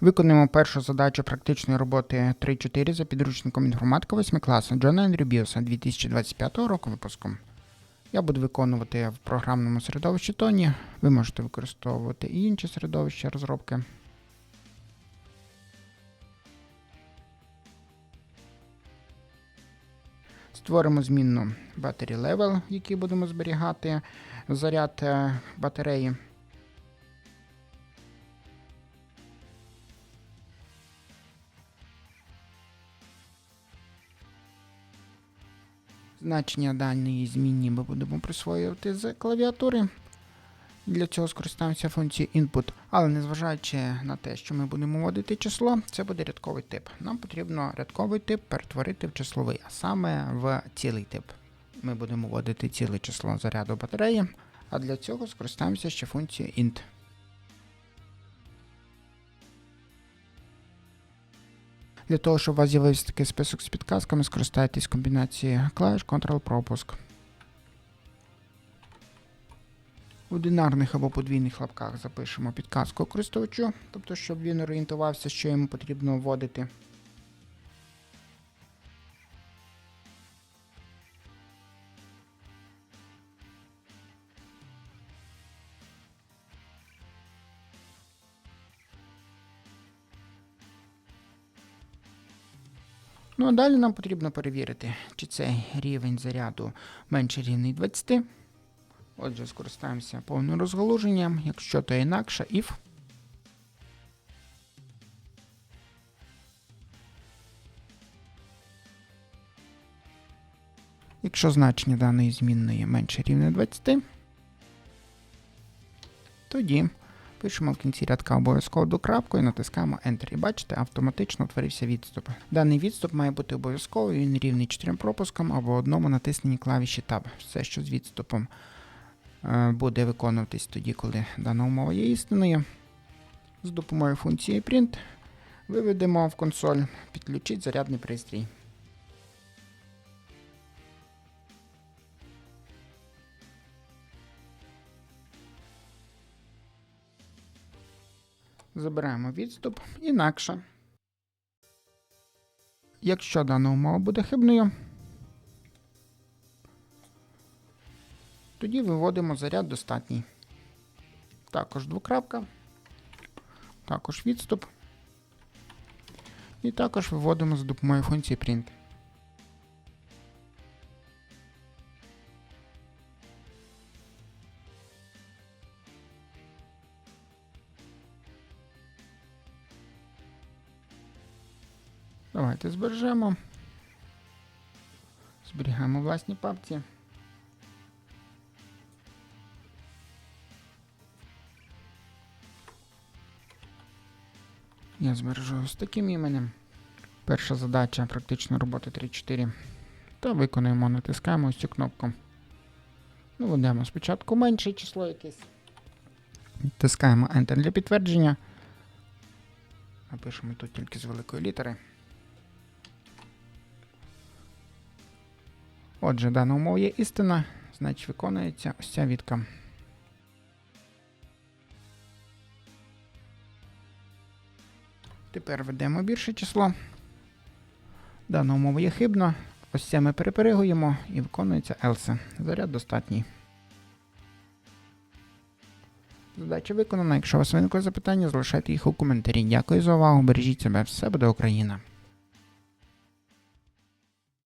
Виконуємо першу задачу практичної роботи 3.4 за підручником інформатика 8 класу Джона Ендрю Біоса 2025 року випуску. Я буду виконувати в програмному середовищі Тоні. Ви можете використовувати і інші середовища розробки. Створимо змінну Battery Level, в якій будемо зберігати заряд е, батареї. Значення даної змінні ми будемо присвоювати з клавіатури. Для цього скористаємося функцією input, але незважаючи на те, що ми будемо вводити число, це буде рядковий тип. Нам потрібно рядковий тип перетворити в числовий, а саме в цілий тип. Ми будемо вводити ціле число заряду батареї, а для цього скористаємося ще функцією int. Для того, щоб у вас з'явився такий список з підказками, скористайтесь комбінацією клавіш Ctrl-пропуск. У одинарних або подвійних лапках запишемо підказку користувачу, тобто, щоб він орієнтувався, що йому потрібно вводити. Ну а далі нам потрібно перевірити, чи цей рівень заряду менше рівний 20. Отже, скористаємося повним розгалуженням. Якщо то інакше, if. Якщо значення даної змінної менше рівня 20, тоді пишемо в кінці рядка обов'язково до крапку і натискаємо Enter. І бачите, автоматично утворився відступ. Даний відступ має бути обов'язковий, він рівний 4 пропускам або одному натисненні клавіші Tab. Все, що з відступом е, буде виконуватись тоді, коли дана умова є істинною. З допомогою функції print виведемо в консоль, підключить зарядний пристрій. Забираємо відступ інакше. Якщо дана умова буде хибною, тоді виводимо заряд достатній. Також двокрапка, також відступ. І також виводимо за допомогою функції print. Давайте збережемо. Зберігаємо власні папці. Я збережу з таким іменем. Перша задача практичної роботи 3.4. Та виконуємо, натискаємо ось цю кнопку. Ну, ведемо спочатку менше число якесь. Тискаємо Enter для підтвердження. Напишемо тут тільки з великої літери. Отже, дана умова є істина, значить виконується ось ця відка. Тепер ведемо більше число. Дана умова є хибна. Ось це ми переперегуємо і виконується else. Заряд достатній. Задача виконана. Якщо у вас виникли запитання, залишайте їх у коментарі. Дякую за увагу. Бережіть себе. Все буде Україна.